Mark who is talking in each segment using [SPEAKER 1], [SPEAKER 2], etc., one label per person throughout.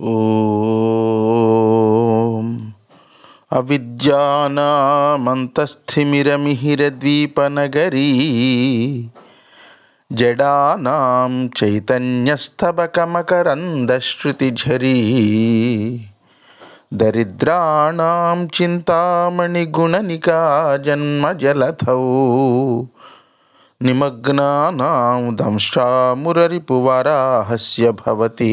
[SPEAKER 1] ఓం. అవిద్యానామంతస్థిమిరమిహిరద్వీపనగరీ జడానాం చైతన్యస్తబకమకరందశ్రుతిఝరీ దరిద్రాణం చింతామణిగుణనికా జన్మజలధౌ దంశా దంశామురరిపువరాహస్య భవతి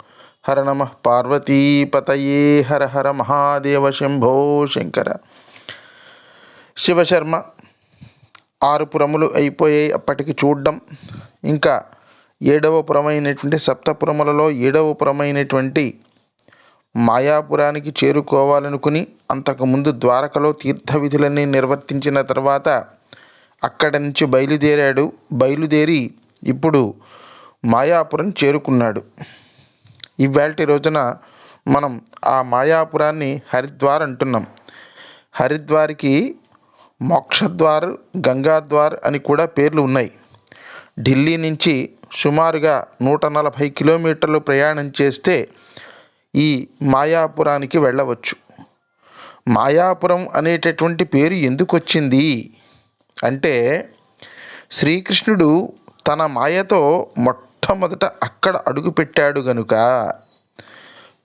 [SPEAKER 1] హర నమ పార్వతీపతయే హర హర మహాదేవ శంభో శంకర. శివశర్మ ఆరు పురములు అయిపోయాయి అప్పటికి చూడడం. ఇంకా ఏడవ పురమైనటువంటి సప్తపురములలో ఏడవ పురమైనటువంటి మాయాపురానికి చేరుకోవాలనుకుని అంతకుముందు ద్వారకలో తీర్థ విధులన్నీ నిర్వర్తించిన తర్వాత అక్కడి నుంచి బయలుదేరాడు. బయలుదేరి ఇప్పుడు మాయాపురం చేరుకున్నాడు. ఇవాళ రోజున మనం ఆ మాయాపురాన్ని హరిద్వార్ అంటున్నాం. హరిద్వార్కి మోక్షద్వార్ గంగాద్వార్ అని కూడా పేర్లు ఉన్నాయి. ఢిల్లీ నుంచి సుమారుగా నూట నలభై కిలోమీటర్లు ప్రయాణం చేస్తే ఈ మాయాపురానికి వెళ్ళవచ్చు. మాయాపురం అనేటటువంటి పేరు ఎందుకు వచ్చింది అంటే శ్రీకృష్ణుడు తన మాయతో మొట్టమొదట అక్కడ అడుగుపెట్టాడు గనుక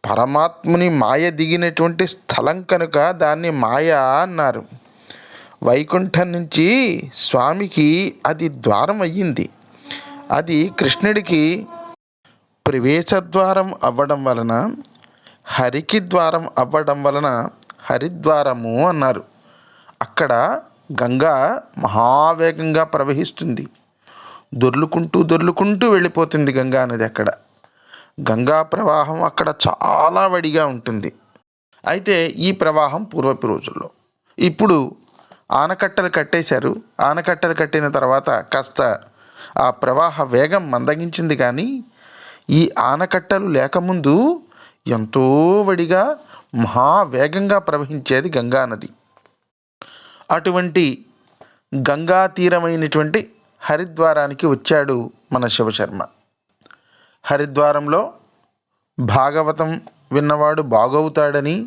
[SPEAKER 1] పరమాత్ముని మాయ దిగినటువంటి స్థలం కనుక దాన్ని మాయ అన్నారు. వైకుంఠం నుంచి స్వామికి అది ద్వారం అయ్యింది. అది కృష్ణుడికి ప్రవేశద్వారం అవ్వడం వలన హరికి ద్వారం అవ్వడం వలన హరిద్వారము అన్నారు. అక్కడ గంగా మహావేగంగా ప్రవహిస్తుంది. దొర్లుకుంటూ దొర్లుకుంటూ వెళ్ళిపోతుంది గంగా నది అక్కడ. గంగా ప్రవాహం అక్కడ చాలా వడిగా ఉంటుంది. అయితే ఈ ప్రవాహం పూర్వపు రోజుల్లో. ఇప్పుడు ఆనకట్టలు కట్టేశారు. ఆనకట్టలు కట్టిన తర్వాత కాస్త ఆ ప్రవాహ వేగం మందగించింది కానీ ఈ ఆనకట్టలు లేకముందు ఎంతో వడిగా మహావేగంగా ప్రవహించేది గంగా నది. అటువంటి గంగా తీరమైనటువంటి హరిద్వారానికి వచ్చాడు మన శివశర్మ. హరిద్వారంలో భాగవతం విన్నవాడు బాగవుతాడని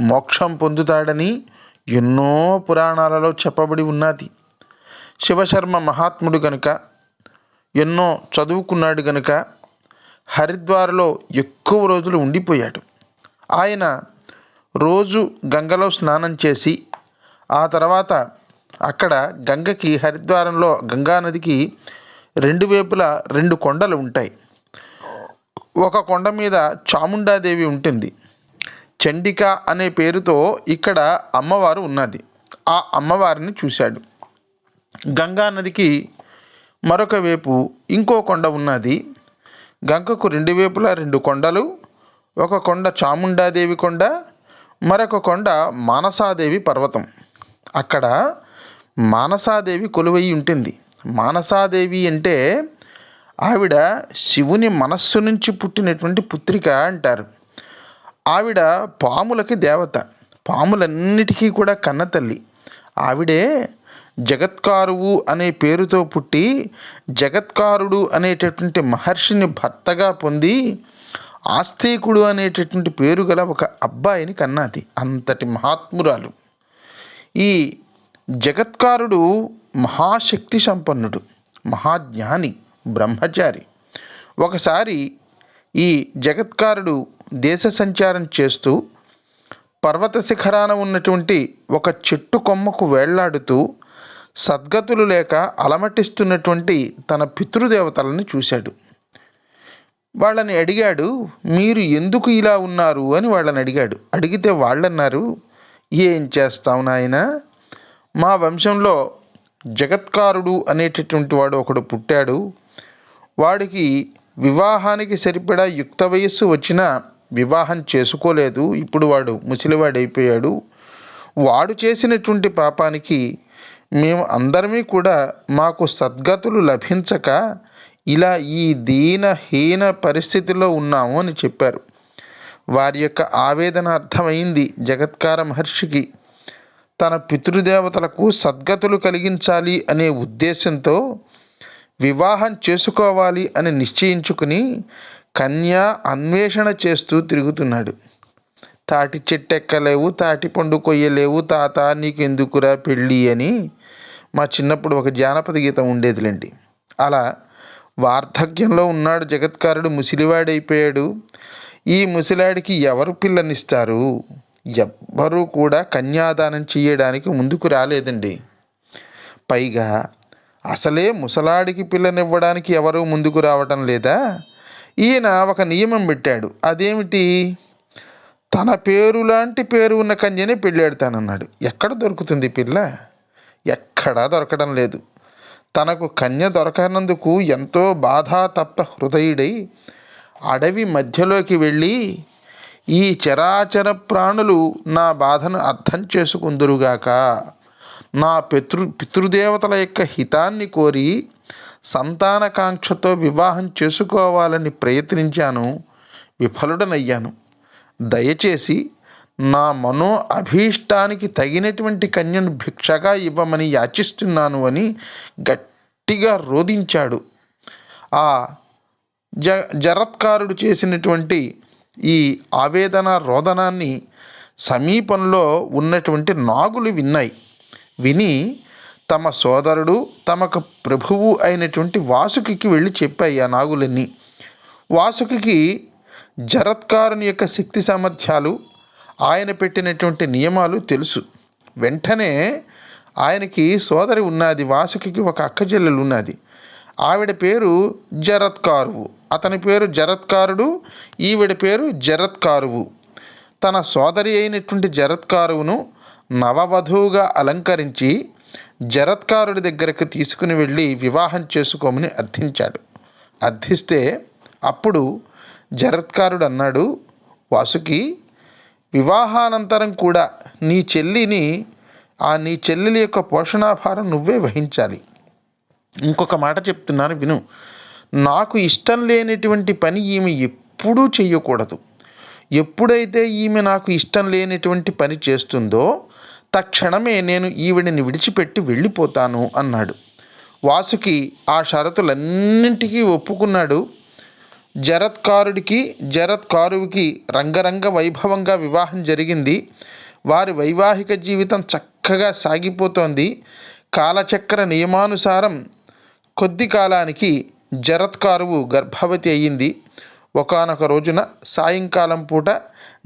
[SPEAKER 1] మోక్షం పొందుతాడని ఎన్నో పురాణాలలో చెప్పబడి ఉన్నది. శివశర్మ మహాత్ముడు కనుక ఎన్నో చదువుకున్నాడు కనుక హరిద్వార్లో ఎక్కువ రోజులు ఉండిపోయాడు. ఆయన రోజు గంగలో స్నానం చేసి ఆ తర్వాత అక్కడ గంగకి హరిద్వారంలో గంగానదికి రెండు వైపులా రెండు కొండలు ఉంటాయి. ఒక కొండ మీద చాముండాదేవి ఉంటుంది. చండిక అనే పేరుతో ఇక్కడ అమ్మవారు ఉన్నది. ఆ అమ్మవారిని చూశాడు. గంగా నదికి మరొక వైపు ఇంకో కొండ ఉన్నది. గంగకు రెండు వైపులా రెండు కొండలు ఒక కొండ చాముండాదేవి కొండ మరొక కొండ మానసాదేవి పర్వతం. అక్కడ మానసాదేవి కొలువై ఉంటుంది. మానసాదేవి అంటే ఆవిడ శివుని మనస్సు నుంచి పుట్టినటువంటి పుత్రిక అంటారు. ఆవిడ పాములకి దేవత. పాములన్నిటికీ కూడా కన్నతల్లి. ఆవిడే జగత్కారువు అనే పేరుతో పుట్టి జగత్కారుడు అనేటటువంటి మహర్షిని భర్తగా పొంది ఆస్తికుడు అనేటటువంటి పేరు గల ఒక అబ్బాయిని కన్నాది అంతటి మహాత్మురాలు. ఈ జగత్కారుడు మహాశక్తి సంపన్నుడు మహాజ్ఞాని బ్రహ్మచారి. ఒకసారి ఈ జగత్కారుడు దేశ సంచారం చేస్తూ పర్వత శిఖరాన ఉన్నటువంటి ఒక చెట్టు కొమ్మకు వేళ్ళాడుతూ సద్గతులు లేక అలమటిస్తున్నటువంటి తన పితృదేవతలను చూశాడు. వాళ్ళని అడిగాడు మీరు ఎందుకు ఇలా ఉన్నారు? అని వాళ్ళని అడిగాడు. అడిగితే వాళ్ళన్నారు ఏం చేస్తావు నాయనా? మా వంశంలో జగత్కారుడు అనేటటువంటి వాడు ఒకడు పుట్టాడు. వాడికి వివాహానికి సరిపడా యుక్త వయస్సు వచ్చినా వివాహం చేసుకోలేదు. ఇప్పుడు వాడు ముసలివాడైపోయాడు. వాడు చేసినటువంటి పాపానికి మేము అందరమీ కూడా మాకు సద్గతులు లభించక ఇలా ఈ దీనహీన పరిస్థితిలో ఉన్నాము అని చెప్పారు. వారి యొక్క ఆవేదన అర్థమైంది జగత్కార మహర్షికి. తన పితృదేవతలకు సద్గతులు కలిగించాలి అనే ఉద్దేశంతో వివాహం చేసుకోవాలి అని నిశ్చయించుకుని కన్యా అన్వేషణ చేస్తూ తిరుగుతున్నాడు. తాటి చెట్టెక్కలేవు తాటి పండు కొయ్యలేవు తాత నీకు ఎందుకురా పెళ్ళి అని మా చిన్నప్పుడు ఒక జానపద గీతం ఉండేదిలేండి. అలా వార్ధక్యంలో ఉన్నాడు జగత్కారుడు ముసిలివాడైపోయాడు. ఈ ముసిలాడికి ఎవరు పిల్లనిస్తారు? ఎవ్వరూ కూడా కన్యాదానం చేయడానికి ముందుకు రాలేదండి. పైగా అసలే ముసలాడికి పిల్లనివ్వడానికి ఎవరూ ముందుకు రావటం లేదా? ఈయన ఒక నియమం పెట్టాడు. అదేమిటి? తన పేరు లాంటి పేరు ఉన్న కన్యనే పెళ్ళాడుతానన్నాడు. ఎక్కడ దొరుకుతుంది పిల్ల? ఎక్కడా దొరకడం లేదు. తనకు కన్య దొరకనందుకు ఎంతో బాధా తప్ప హృదయుడై అడవి మధ్యలోకి వెళ్ళి ఈ చరాచర ప్రాణులు నా బాధను అర్థం చేసుకుందురుగాక. నా పితృ పితృదేవతల యొక్క హితాన్ని కోరి సంతానకాంక్షతో వివాహం చేసుకోవాలని ప్రయత్నించాను. విఫలుడనయ్యాను. దయచేసి నా మనో అభీష్టానికి తగినటువంటి కన్యను భిక్షగా ఇవ్వమని యాచిస్తున్నాను అని గట్టిగా రోధించాడు. ఆ జ జరత్కారుడు చేసినటువంటి ఈ ఆవేదన రోదనాన్ని సమీపంలో ఉన్నటువంటి నాగులు విన్నాయి. విని తమ సోదరుడు తమకు ప్రభువు అయినటువంటి వాసుకి వెళ్ళి చెప్పాయి ఆ నాగులన్నీ. వాసుకి జరత్కారుని యొక్క శక్తి సామర్థ్యాలు ఆయన పెట్టినటువంటి నియమాలు తెలుసు. వెంటనే ఆయనకి సోదరి ఉన్నది వాసుకి ఒక అక్క చెల్లెలు ఉన్నది. ఆవిడ పేరు జరత్కారువు. అతని పేరు జరత్కారుడు ఈవిడ పేరు జరత్కారువు. తన సోదరి అయినటువంటి జరత్కారువును నవవధువుగా అలంకరించి జరత్కారుడి దగ్గరకు తీసుకుని వెళ్ళి వివాహం చేసుకోమని అర్థించాడు. అర్థిస్తే అప్పుడు జరత్కారుడు అన్నాడు వాసుకి వివాహానంతరం కూడా నీ చెల్లిని ఆ నీ చెల్లెలి యొక్క పోషణాభారం నువ్వే వహించాలి. ఇంకొక మాట చెప్తున్నాను విను. నాకు ఇష్టం లేనటువంటి పని ఈమె ఎప్పుడూ చేయకూడదు ఎప్పుడైతే ఈమె నాకు ఇష్టం లేనటువంటి పని చేస్తుందో తక్షణమే నేను ఈవిడిని విడిచిపెట్టి వెళ్ళిపోతాను అన్నాడు. వాసుకి ఆ షరతులన్నింటికీ ఒప్పుకున్నాడు. జరత్కారుడికి జరత్కారువుకి రంగరంగ వైభవంగా వివాహం జరిగింది. వారి వైవాహిక జీవితం చక్కగా సాగిపోతోంది. కాలచక్ర నియమానుసారం కొద్ది కాలానికి జరత్కారువు గర్భవతి అయ్యింది. ఒకనొక రోజున సాయంకాలం పూట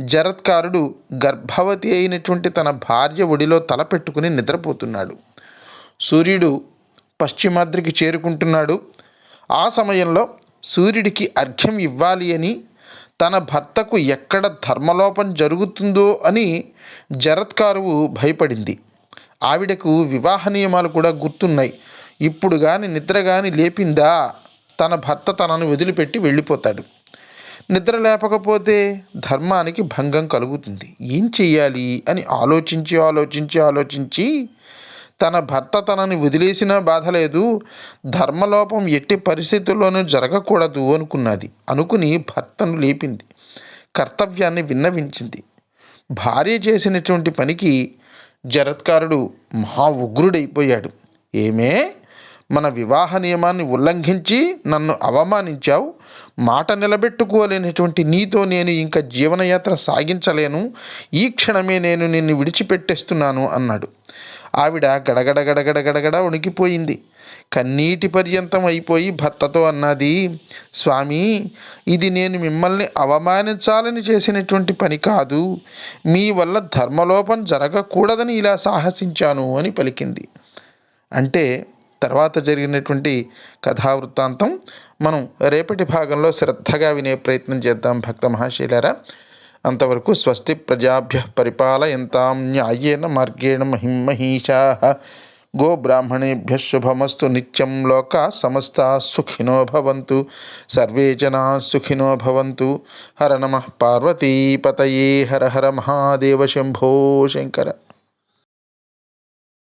[SPEAKER 1] జరత్కారుడు గర్భవతి అయినటువంటి తన భార్య ఒడిలో తలపెట్టుకుని నిద్రపోతున్నాడు. సూర్యుడు పశ్చిమాద్రికి చేరుకుంటున్నాడు. ఆ సమయంలో సూర్యుడికి అర్ఘ్యం ఇవ్వాలి అని తన భర్తకు ఎక్కడ ధర్మలోపం జరుగుతుందో అని జరత్కారువు భయపడింది. ఆవిడకు వివాహ నియమాలు కూడా గుర్తున్నాయి. ఇప్పుడు కానీ నిద్ర కానీ లేపిందా? తన భర్త తనను వదిలిపెట్టి వెళ్ళిపోతాడు. నిద్ర లేపకపోతే ధర్మానికి భంగం కలుగుతుంది. ఏం చెయ్యాలి? అని ఆలోచించి ఆలోచించి ఆలోచించి తన భర్త తనని వదిలేసినా బాధ లేదు. ధర్మలోపం ఎట్టి పరిస్థితుల్లోనూ జరగకూడదు అనుకున్నది. అనుకుని భర్తను లేపింది. కర్తవ్యాన్ని విన్నవించింది. భార్య చేసినటువంటి పనికి జరత్కారుడు మహా ఉగ్రుడైపోయాడు. ఏమే? మన వివాహ నియమాన్ని ఉల్లంఘించి నన్ను అవమానించావు. మాట నిలబెట్టుకోలేనటువంటి నీతో నేను ఇంకా జీవనయాత్ర సాగించలేను. ఈ క్షణమే నేను నిన్ను విడిచిపెట్టేస్తున్నాను అన్నాడు. ఆవిడ గడగడ గడగడ గడగడ కన్నీటి పర్యంతం అయిపోయి భర్తతో అన్నది స్వామి ఇది నేను మిమ్మల్ని అవమానించాలని చేసినటువంటి పని కాదు. మీ వల్ల ధర్మలోపం జరగకూడదని ఇలా సాహసించాను అని పలికింది. అంటే తర్వాత జరిగినటువంటి కథావృత్తాంతం మనం రేపటి భాగంలో శ్రద్ధగా వినే ప్రయత్నం చేద్దాం భక్త మహాశీలరా. అంతవరకు స్వస్తి ప్రజాభ్య పరిపాలయంతాం న్యాయేన మార్గేణ మహిమహీషా. గో బ్రాహ్మణేభ్య శుభమస్తు నిత్యం లోకా సమస్త సుఖినో భవంతు. సర్వే జనా సుఖినో భవంతు. హర నమ పార్వతీపతయే. హర హర మహాదేవ శంభో శంకర.